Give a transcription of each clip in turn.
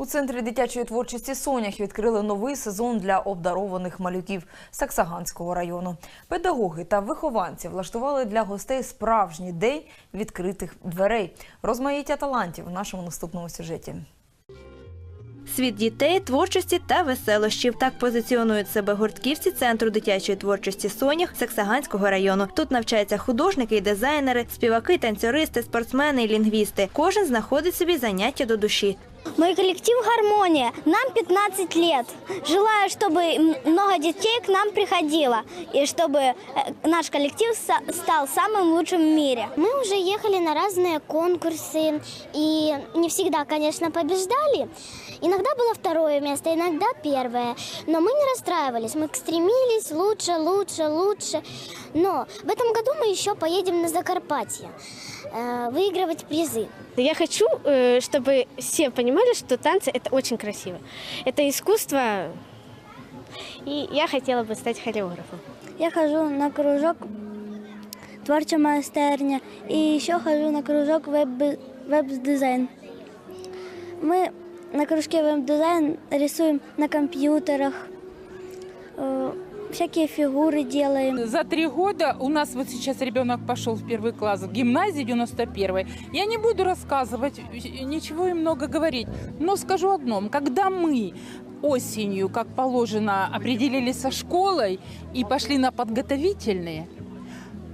У центрі дитячої творчості Сонях відкрили новий сезон для обдарованих малюків Саксаганського району. Педагоги та вихованці влаштували для гостей справжній день відкритих дверей. Розмаїття талантів у нашому наступному сюжеті. Світ дітей, творчості та веселощів. Так позиціонують себе гуртківці центру дитячої творчості Сонях Саксаганського району. Тут навчаються художники і дизайнери, співаки, танцюристи, спортсмени і лінгвісти. Кожен знаходить собі заняття до душі. Мой коллектив «Гармония». Нам 15 лет. Желаю, чтобы много детей к нам приходило. И чтобы э, наш коллектив стал самым лучшим в мире. Мы уже ехали на разные конкурсы. И не всегда, конечно, побеждали. Иногда было второе место, иногда первое. Но мы не расстраивались. Мы стремились лучше, лучше, лучше. Но в этом году мы еще поедем на Закарпатье. э, Выигрывать призы. Я хочу, э, чтобы все понимали, что танцы это очень красиво. Это искусство, и я хотела бы стать хореографом. Я хожу на кружок творча майстерня и еще хожу на кружок веб- веб-дизайн. Мы на кружке веб-дизайн рисуем на компьютерах, э, всякие фигуры делаем. За три года у нас вот сейчас ребенок пошел в первый класс в гимназии 91 Я не буду рассказывать, ничего и много говорить, но скажу одном. Когда мы осенью, как положено, определились со школой и пошли на подготовительные,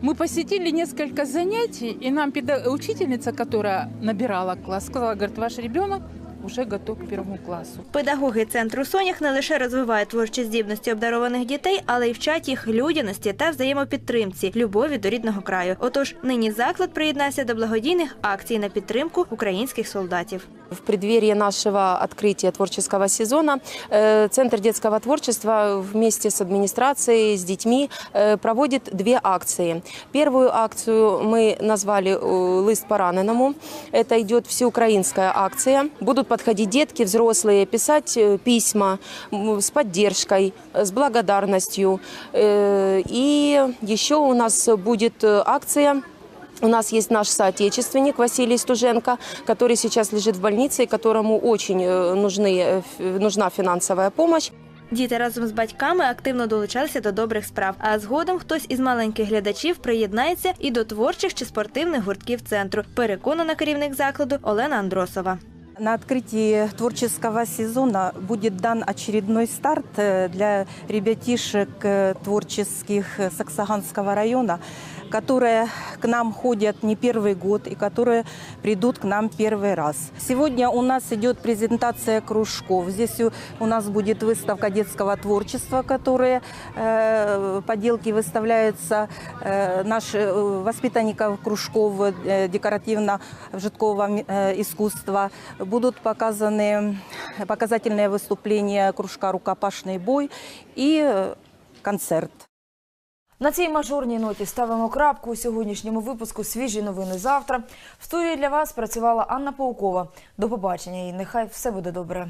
мы посетили несколько занятий, и нам педа- учительница, которая набирала класс, сказала, говорит, ваш ребенок уже готов к першому класу. Педагоги центру Сонях не лише розвивають творчі здібності обдарованих дітей, але й вчать їх людяності та взаємопідтримці, любові до рідного краю. Отож, нині заклад приєднався до благодійних акцій на підтримку українських солдатів. В преддверии нашего открытия творческого сезона э, Центр детского творчества вместе с администрацией, с детьми э, проводит две акции. Первую акцию мы назвали э, «Лист пораненому». Это идет всеукраинская акция. Будут подходить детки, взрослые, писать письма с поддержкой, с благодарностью. И еще у нас будет акция у нас есть наш соотечественник Василий Стуженко, который сейчас лежит в больнице и которому очень э, нужны, э, ф- нужна финансовая помощь. Діти разом з батьками активно долучалися до добрих справ. А згодом хтось із маленьких глядачів приєднається і до творчих чи спортивних гуртків центру. Переконана керівник закладу Олена Андросова. На открытии творческого сезона будет дан очередной старт э, для ребятишек э, творческих э, Саксаганского района, которые к нам ходят не первый год и которые придут к нам первый раз. Сегодня у нас идет презентация кружков. Здесь у- нас будет выставка детского творчества, которые поделки выставляются э, наших э, воспитанников кружков декоративно-житкового искусства. Будут показаны показательные выступления кружка «Рукопашный бой» и э, концерт. На цій мажорній ноті ставимо крапку у сьогоднішньому випуску Свіжі новини завтра. В студії для вас працювала Анна Паукова. До побачення і нехай все буде добре.